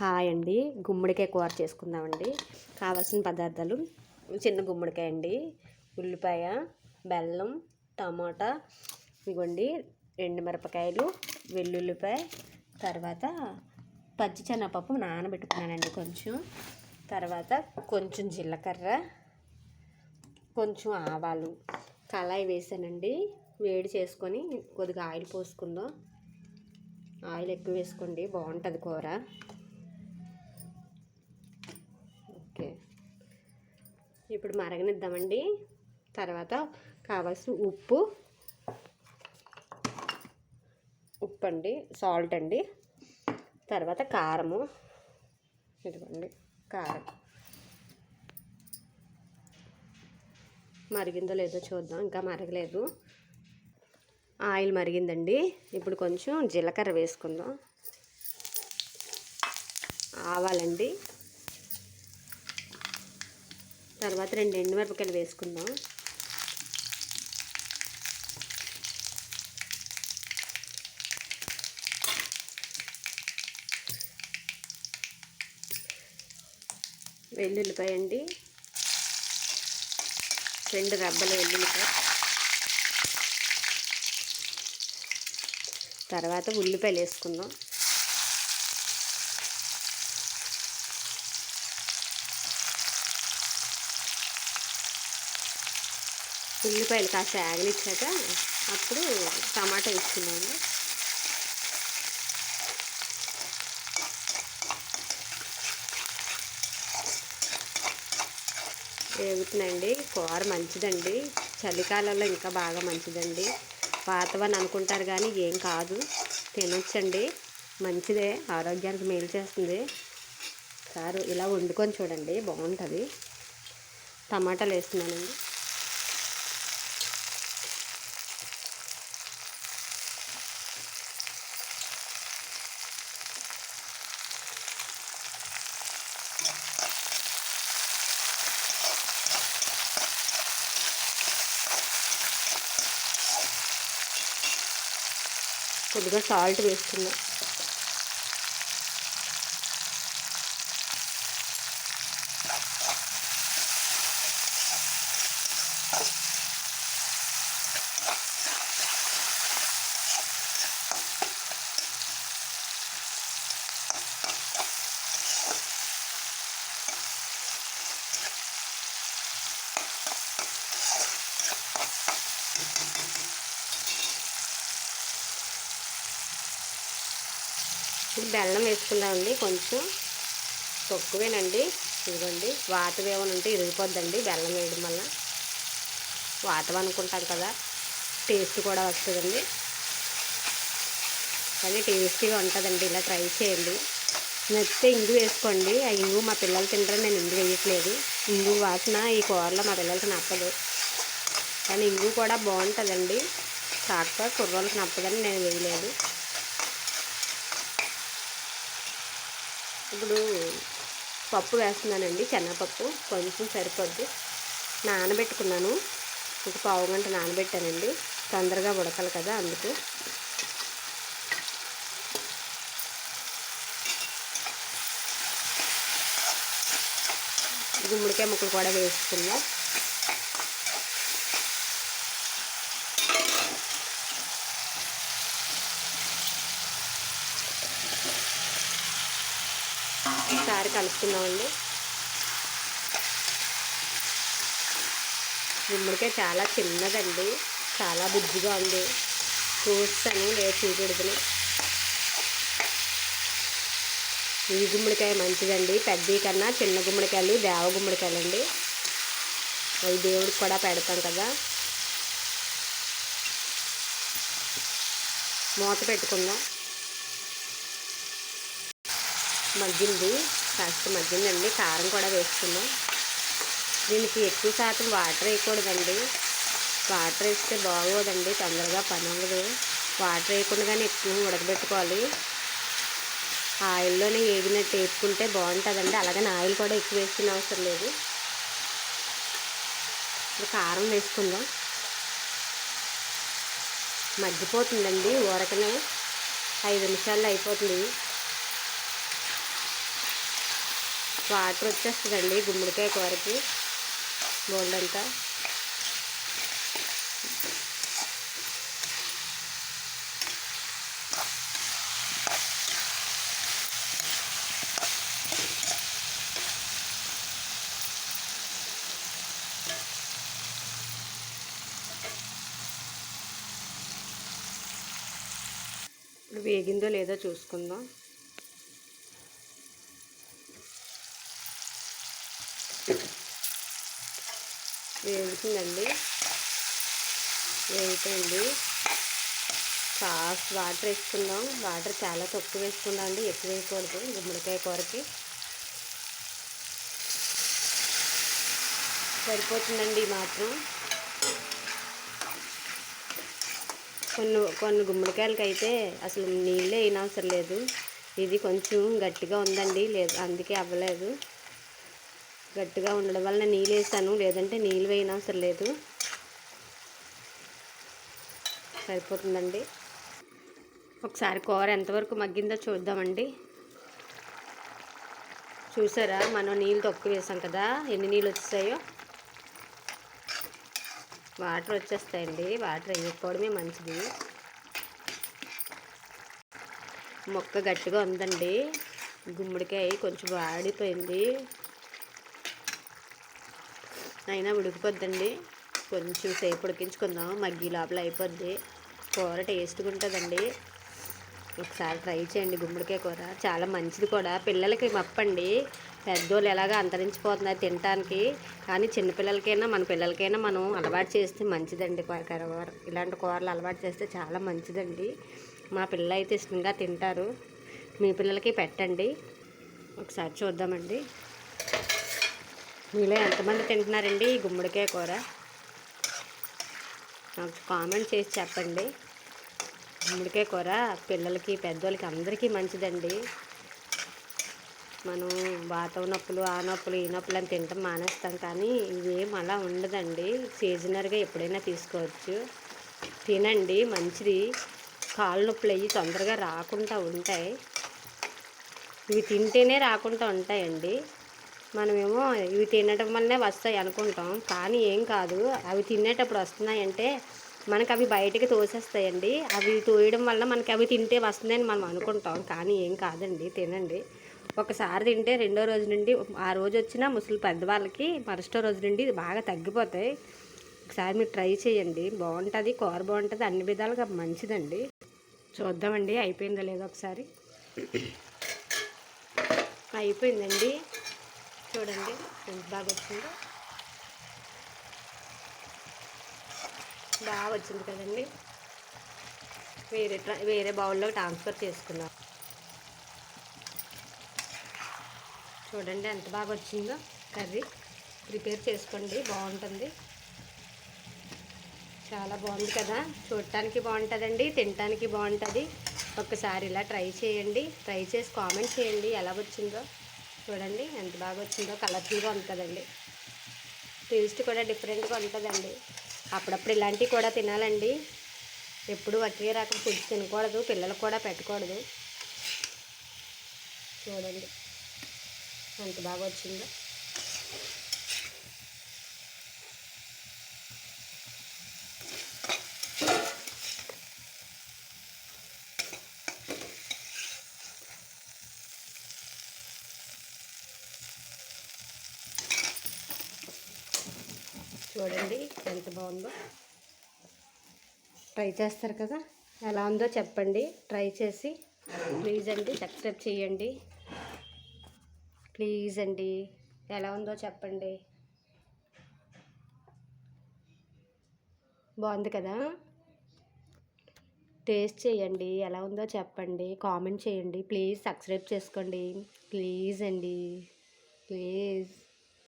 Hi అండి. గుమ్మడికాయ కూర చేసుకుందామండి. కావాల్సిన పదార్థాలు చిన్న గుమ్మడికాయ అండి ఉల్లిపాయ బెల్లం టమాటా ఇవ్వండి. రెండు మిరపకాయలు వెల్లుల్లిపాయ తర్వాత పచ్చి శనగపప్పు నానబెట్టుకున్నానండి కొంచెం. తర్వాత కొంచెం జీలకర్ర కొంచెం ఆవాలు. కళాయి వేసానండి. వేడి చేసుకొని కొద్దిగా ఆయిల్ పోసుకుందాం. ఆయిల్ ఎక్కువ వేసుకోండి. బాగుంటుంది కూర. ఇప్పుడు మరగనిద్దామండి. తర్వాత కావాల్సిన ఉప్పు. ఉప్పు అండి సాల్ట్ అండి. తర్వాత కారము. ఇదిగోండి కారం. మరిగిందో లేదో చూద్దాం. ఇంకా మరగలేదు. ఆయిల్ మరిగిందండి. ఇప్పుడు కొంచెం జీలకర్ర వేసుకుందాం. ఆవాలండి. తర్వాత రెండు ఎండుమిరపకాయలు వేసుకుందాం. వెల్లుల్లిపాయ అండి. రెండు రబ్బల వెల్లుల్లిపాయ. తర్వాత ఉల్లిపాయలు వేసుకుందాం. ఉల్లిపాయలు కాస్త ఆగనిచ్చాక అప్పుడు టమాటా వేసుకున్నాను వేగుతున్నాయండి కూర మంచిదండి. చలికాలంలో ఇంకా బాగా మంచిదండి. పాతవని అనుకుంటారు కానీ ఏం కాదు. తినొచ్చండి. మంచిదే. ఆరోగ్యానికి మేలు చేస్తుంది. సారు ఇలా వండుకొని చూడండి. బాగుంటుంది. టమాటాలు వేస్తున్నానండి. కొద్దిగా సాల్ట్ వేసుకుందాం బెల్లం వేసుకుందామండి. కొంచెం తక్కువేనండి. ఇదిగోండి వాతం ఏమైనా ఉంటే ఇరిగిపోద్దండి బెల్లం వేయడం వల్ల. వాతం అనుకుంటాం కదా టేస్ట్ కూడా వస్తుందండి. కానీ టేస్టీగా ఉంటుందండి ఇలా ట్రై చేయండి. నచ్చితే ఇంగు వేసుకోండి. ఆ ఇంగు మా పిల్లలు తింటారని నేను ఇంగు వేయట్లేదు. ఇంగు వాసన ఈ కూరలో మా పిల్లలకి నప్పదు కానీ ఇంగు కూడా బాగుంటుందండి. కాకపోతే కుర్రోళ్ళకి నప్పదని నేను వేయలేదు. ఇప్పుడు పప్పు వేస్తున్నానండి శనగపప్పు. కొంచెం సరిపోద్ది. నానబెట్టుకున్నాను. ఒక పావు గంట నానబెట్టానండి. తొందరగా ఉడకాలి కదా అందుకు. గుమ్మడికాయ ముక్కలు కూడా వేసుకుందాం ఒకసారి కలుపుకుందామండి. గుమ్మడికాయ చాలా చిన్నదండి చాలా బుజ్జిగా ఉంది. చూస్తాను లేదు చూపెడుతున్నా. ఈ గుమ్మడికాయ మంచిదండి పెద్ద కన్నా చిన్న గుమ్మడికాయలు దేవ గుమ్మడికాయలు అండి అవి దేవుడికి కూడా పెడతాం కదా. మూత పెట్టుకుందాం. మగ్గింది. కాస్త మగ్గిందండి. కారం కూడా వేసుకున్నాం. దీనికి ఎక్కువ శాతం వాటర్ వేయకూడదండి. వాటర్ వేస్తే బాగోదండి. తొందరగా పని అవ్వదు. వాటర్ వేయకుండానే ఎక్కువ ఉడకబెట్టుకోవాలి. ఆయిల్లోనే వేగినట్టు వేసుకుంటే బాగుంటుందండి. అలాగని ఆయిల్ కూడా ఎక్కువ వేసుకునే అవసరం లేదు. కారం వేసుకుందాం. మగ్గిపోతుందండి. ఊరకనే ఐదు నిమిషాల్లో అయిపోతుంది. వాటర్ వచ్చేస్తుందండి గుమ్మడికాయ కూరకి. బోల్డ్ అంతా. ఇప్పుడు వేగిందో లేదో చూసుకుందాం. వేగుతుందండి వేగుతుంది కాస్త వాటర్ వేసుకుందాం. వాటర్ చాలా తక్కువ వేసుకుందాం అండి. ఎక్కువ వేయకూడదు. గుమ్మడికాయ కూరకి. సరిపోతుందండి మాత్రం. కొన్ని కొన్ని గుమ్మడికాయలకి అయితే అసలు నీళ్ళే వేయనవసరం లేదు. ఇది కొంచెం గట్టిగా ఉందండి. లేదు అందుకే అవ్వలేదు. గట్టిగా ఉండడం వల్ల నీళ్ళు వేసాను లేదంటే నీళ్ళు వేయనవసరం లేదు సరిపోతుందండి. ఒకసారి కూర ఎంతవరకు మగ్గిందో చూద్దామండి. చూసారా? మనం నీళ్ళు తక్కువ వేసాం కదా. ఎన్ని నీళ్ళు వచ్చాయో వాటర్ వచ్చేస్తాయండి. వాటర్ వేయకపోవడమే మంచిది. మొక్క గట్టిగా ఉందండి. గుమ్మడికాయ కొంచెం వాడిపోయింది. అయినా ఉడికిపోద్దండి. కొంచెం సేపు ఉడికించుకుందాం. మగ్గి లోపల అయిపోద్ది. కూర టేస్ట్గా ఉంటుందండి. ఒకసారి ట్రై చేయండి గుమ్మడికాయ కూర. చాలా మంచిది కూడా. పిల్లలకి మప్పండి. పెద్దోళ్ళు ఎలాగ అంతరించిపోతున్నారు తినటానికి. కానీ చిన్నపిల్లలకైనా మన పిల్లలకైనా మనం అలవాటు చేస్తే మంచిదండి కూర ఇలాంటి కూరలు అలవాటు చేస్తే చాలా మంచిదండి. మా పిల్లలు అయితే ఇష్టంగా తింటారు. మీ పిల్లలకి పెట్టండి. ఒకసారి చూద్దామండి. మీలో ఎంతమంది తింటున్నారండి ఈ గుమ్మడికాయ కూర? నాకు కామెంట్ చేసి చెప్పండి. గుమ్మడికాయ కూర పిల్లలకి పెద్దోళ్ళకి అందరికీ మంచిదండి. మనం వాతం నొప్పులు ఆ నొప్పులు ఈ నొప్పులు అని తింటాం మానేస్తాం కానీ ఇవేం అలా ఉండదండి. సీజనర్గా ఎప్పుడైనా తీసుకోవచ్చు. తినండి మంచిది. కాళ్ళ నొప్పులు అయ్యి తొందరగా రాకుండా ఉంటాయి. ఇవి తింటేనే రాకుండా ఉంటాయండి. మనమేమో ఇవి తినడం వల్లనే వస్తాయి అనుకుంటాం. కానీ ఏం కాదు. అవి తినేటప్పుడు వస్తున్నాయంటే మనకు అవి బయటకి తోసేస్తాయండి. అవి తోయడం వల్ల మనకి అవి తింటే వస్తుందని మనం అనుకుంటాం. కానీ ఏం కాదండి. తినండి. ఒకసారి తింటే రెండో రోజు నుండి ఆ రోజు వచ్చిన ముసలి పెద్దవాళ్ళకి మరుసటో రోజు నుండి బాగా తగ్గిపోతాయి. ఒకసారి మీరు ట్రై చేయండి. బాగుంటుంది. కూర బాగుంటుంది. అన్ని విధాలుగా మంచిదండి. చూద్దామండి. అయిపోయిందో లేదో ఒకసారి? అయిపోయిందండి. చూడండి ఎంత బాగా వచ్చిందో. బాగా వచ్చింది కదండి. వేరే వేరే బౌల్లో ట్రాన్స్ఫర్ చేసుకున్నాం. చూడండి ఎంత బాగా వచ్చిందో కర్రీ. ప్రిపేర్ చేసుకోండి బాగుంటుంది. చాలా బాగుంది కదా. చూడటానికి బాగుంటుందండి తినటానికి బాగుంటుంది. ఒక్కసారి ఇలా ట్రై చేయండి ట్రై చేసి కామెంట్ చేయండి ఎలా వచ్చిందో. చూడండి ఎంత బాగా వచ్చిందో కలర్ఫుల్గా ఉంది కదండి. టేస్ట్ కూడా డిఫరెంట్గా ఉంటుందండి అప్పుడప్పుడు ఇలాంటివి కూడా తినాలండి. ఎప్పుడు ఒకే రకం ఫుడ్ తినకూడదు పిల్లలకు కూడా పెట్టకూడదు. చూడండి ఎంత బాగా వచ్చిందో. చూడండి ఎంత బాగుందో. ట్రై చేస్తారు కదా? ఎలా ఉందో చెప్పండి. ట్రై చేసి ప్లీజ్ అండి సబ్స్క్రైబ్ చేయండి. ప్లీజ్ అండి ఎలా ఉందో చెప్పండి. బాగుంది కదా? టేస్ట్ చేయండి ఎలా ఉందో చెప్పండి. కామెంట్ చేయండి. ప్లీజ్ సబ్స్క్రైబ్ చేసుకోండి. ప్లీజ్ అండి. ప్లీజ్